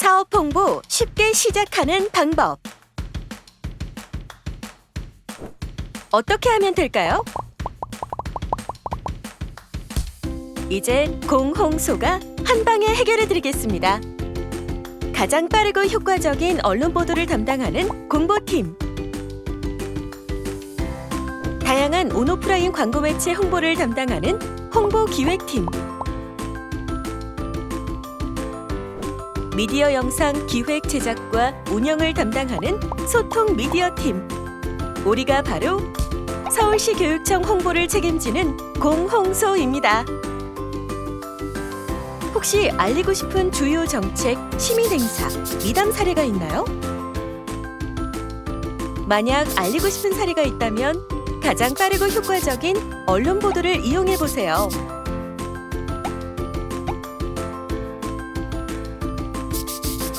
사업 홍보 쉽게 시작하는 방법. 어떻게 하면 될까요? 이제 공홍소가 한 방에 해결해 드리겠습니다. 가장 빠르고 효과적인 언론 보도를 담당하는 공보팀. 다양한 온오프라인 광고 매체 홍보를 담당하는 홍보 기획팀. 미디어 영상 기획 제작과 운영을 담당하는 소통 미디어 팀. 우리가 바로 서울시 교육청 홍보를 책임지는 공홍소입니다. 혹시 알리고 싶은 주요 정책, 시민 행사, 미담 사례가 있나요? 만약 알리고 싶은 사례가 있다면 가장 빠르고 효과적인 언론 보도를 이용해 보세요.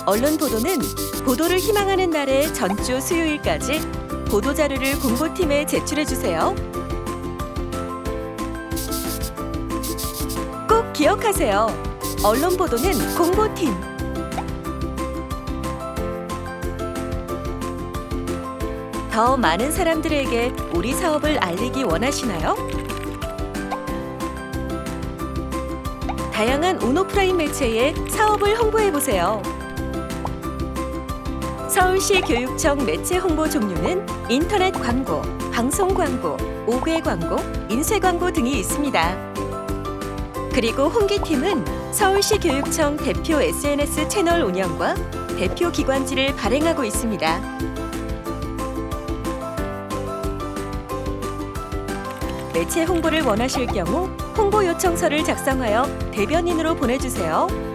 언론 보도는 보도를 희망하는 날의 전주 수요일까지 보도 자료를 공보팀에 제출해 주세요. 꼭 기억하세요. 언론 보도는 공보팀. 더 많은 사람들에게 우리 사업을 알리기 원하시나요? 다양한 온오프라인 매체에 사업을 홍보해 보세요. 서울시 교육청 매체 홍보 종류는 인터넷 광고, 방송 광고, 5개 광고, 인쇄 광고 등이 있습니다. 그리고 홍기팀은 서울시 교육청 대표 SNS 채널 운영과 대표 기관지를 발행하고 있습니다. 매체 홍보를 원하실 경우 홍보 요청서를 작성하여 대변인으로 보내주세요.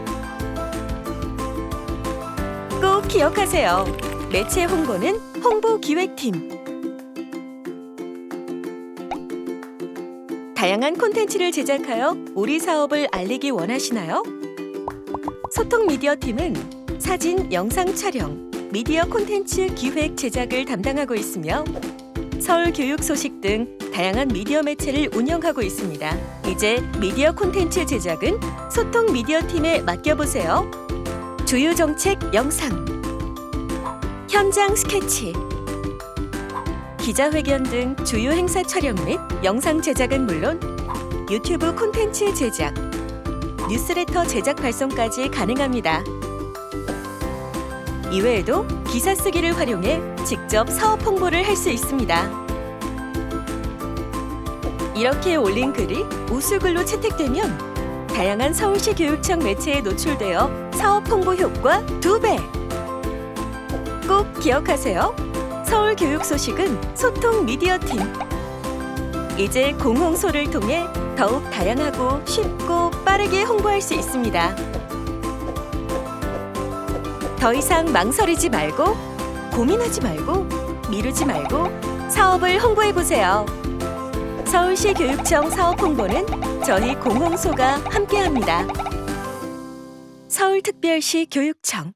꼭 기억하세요. 매체 홍보는 홍보 기획팀. 다양한 콘텐츠를 제작하여 우리 사업을 알리기 원하시나요? 소통 미디어 팀은 사진, 영상 촬영, 미디어 콘텐츠 기획 제작을 담당하고 있으며 서울 교육 소식 등 다양한 미디어 매체를 운영하고 있습니다. 이제 미디어 콘텐츠 제작은 소통 미디어 팀에 맡겨보세요. 주요 정책 영상, 현장 스케치, 기자회견 등 주요 행사 촬영 및 영상 제작은 물론 유튜브 콘텐츠 제작, 뉴스레터 제작 발송까지 가능합니다. 이외에도 기사 쓰기를 활용해 직접 사업 홍보를 할 수 있습니다. 이렇게 올린 글이 우수글로 채택되면 다양한 서울시 교육청 매체에 노출되어 사업 홍보 효과 두배 꼭 기억하세요. 서울 교육 소식은 소통 미디어 팀. 이제 공홍소를 통해 더욱 다양하고 쉽고 빠르게 홍보할 수 있습니다. 더 이상 망설이지 말고 고민하지 말고 미루지 말고 사업을 홍보해 보세요. 서울시 교육청 사업 홍보는 저희 공홍소가 함께합니다. 서울특별시 교육청